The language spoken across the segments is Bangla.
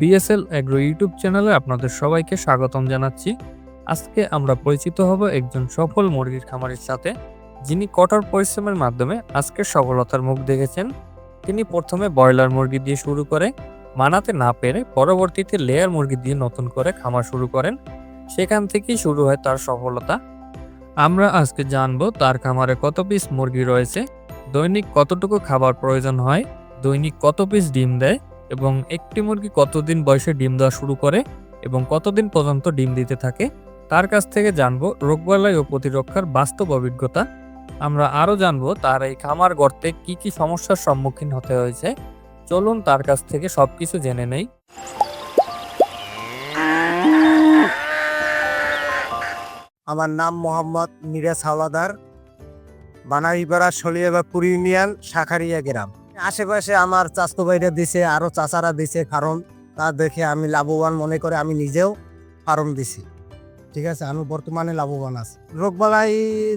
বিএসএল অ্যাগ্রো ইউটিউব চ্যানেলে আপনাদের সবাইকে স্বাগতম জানাচ্ছি। আজকে আমরা পরিচিত হব একজন সফল মুরগির খামারের সাথে, যিনি কঠোর পরিশ্রমের মাধ্যমে আজকে সফলতার মুখ দেখেছেন। তিনি প্রথমে ব্রয়লার মুরগি দিয়ে শুরু করে, মানাতে না পেরে পরবর্তীতে লেয়ার মুরগি দিয়ে নতুন করে খামার শুরু করেন। সেখান থেকেই শুরু হয় তার সফলতা। আমরা আজকে জানব তার খামারে কত পিস মুরগি রয়েছে, দৈনিক কতটুকু খাবার প্রয়োজন হয়, দৈনিক কত পিস ডিম দেয় এবং একটি মুরগি কতদিন বয়সে ডিম দেওয়া শুরু করে এবং কতদিন পর্যন্ত ডিম দিতে থাকে, তার কাছ থেকে জানব রোগবালাই ও প্রতিরক্ষার বাস্তব অভিজ্ঞতা। আমরা আরও জানব তার এই খামার গর্তে কি কি সমস্যার সম্মুখীন হতে হয়েছে। চলুন তার কাছ থেকে সব কিছু জেনে নেই। আমার নাম মোহাম্মদ মিরাজ হাওলাদার, বানাইপাড়া সলিয়াবাপুর ইউনিয়ন শাখারিয়া গ্রাম। আশেপাশে আমার চাষতো বাইরে দিছে, আরও চাচারা দিছে কারণ তা দেখে আমি লাভবান মনে করে আমি নিজেও ফার্ম দিছি। ঠিক আছে, আমি বর্তমানে লাভবান আছি। রোগবালাই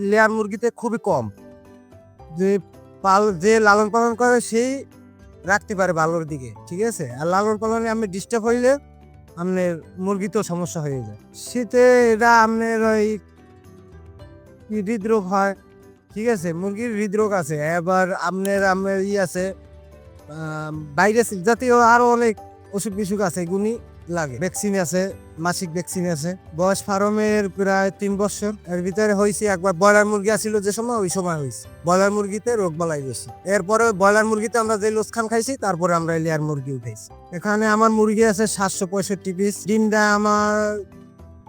লেয়ার মুরগিতে খুবই কম। যে পাল, যে লালন পালন করে সেই রাখতে পারে ভালোর দিকে, ঠিক আছে? আর লালন পালনে আমি ডিস্টার্ব হইলে আপনার মুরগিতেও সমস্যা হয়ে যায়। শীতে এটা আপনার ওই হৃদরোগ হয় ঠিক আছে, মুরগির হৃদরোগ আছে, এবার আপনার আপনার ই আছে ভাইরাস জাতীয় আরও অনেক অসুখ বিসুখ আছে এগুলি লাগে। ভ্যাকসিন আছে, মাসিক ভ্যাকসিন আছে। বয়স ফার্মের প্রায় তিন বছর। এর ভিতরে হয়েছে একবার ব্রয়লার মুরগি আসছিল যে সময়, ওই সময় হয়েছে ব্রয়লার মুরগিতে রোগ বালাই বেশি এরপরে ব্রয়লার মুরগিতে আমরা যে লোসখান খাইছি, তারপরে আমরা লেয়ার মুরগি উঠেছি এখানে আমার মুরগি আছে সাতশো পঁয়ষট্টি পিস ডিম দেয় আমার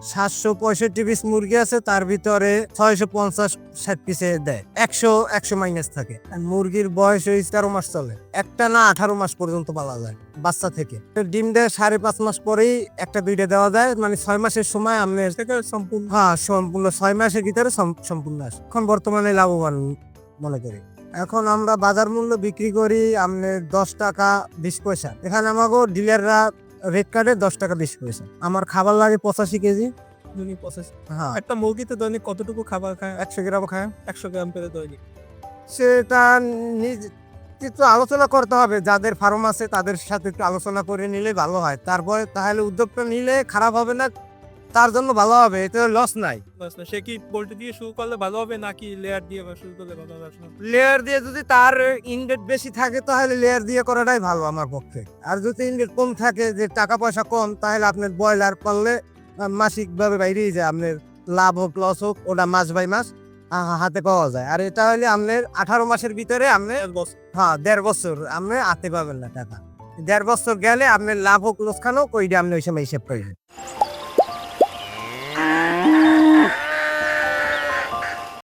সাতশো পঁয়ষট্টি পিস মুরগি আছে তার ভিতরে ছয়শো পঞ্চাশ ষাট পিসে দেয়। একশো একশো মাইনাস থাকে। আর মুরগির বয়স ওই তেরো মাস চলে। একটা না আঠারো মাস পর্যন্ত পালা যায় বাচ্চা থেকে। তো ডিম দেয় সাড়ে পাঁচ মাস পরেই একটা দুইটা দেওয়া যায়। মানে ছয় মাসের সময় আপনি সম্পূর্ণ। হ্যাঁ সম্পূর্ণ ছয় মাসের ভিতরে সম- সম্পূর্ণ আসে। এখন বর্তমানে লাভবান মনে করি। এখন আমরা বাজার মূল্য বিক্রি করি আপনার দশ টাকা বিশ পয়সা। এখানে আমাকে ডিলাররা রেড কার্ডে দশ টাকা বিশ পয়সা আমার খাবার লাগে পঁচাশি কেজি। দৈনিক পঁচাশি? হ্যাঁ। একটা মুরগিতে দৈনিক কতটুকু খাবার খায়? একশো গ্রাম খায়? একশো গ্রাম পেলে দৈনিক। সেটা নিজ একটু আলোচনা করতে হবে। যাদের ফার্ম আছে তাদের সাথে একটু আলোচনা করে নিলে ভালো হয়। তারপরে তাহলে উদ্যোগটা নিলে খারাপ হবে না। তার জন্য ভালো হবে এতে লস নাই। সে কি পোল্ট্রি দিয়ে শুরু করলে ভালো হবে নাকি লেয়ার দিয়ে শুরু করলে ভালো হবে? লেয়ার দিয়ে যদি তার ইনডেট বেশি থাকে তাহলে লেয়ার দিয়ে করাটাই ভালো আমার পক্ষে। আর যদি ইনডেট কম থাকে যে টাকা পয়সা কম তাহলে আপনার ব্রয়লার করলে মাসিক ভাবে বাইরেই যায় আপনার লাভ হোক লস হোক ওটা মাস বাই মাস হাতে পাওয়া যায়। আর এটা হলে আপনার আঠারো মাসের ভিতরে আপনি হ্যাঁ দেড় বছর আপনি হাতে পাবেন না টাকা। দেড় বছর গেলে আপনার লাভ হোক লোকসান হোক ওইটা আপনি ওই সময় হিসেব করবেন।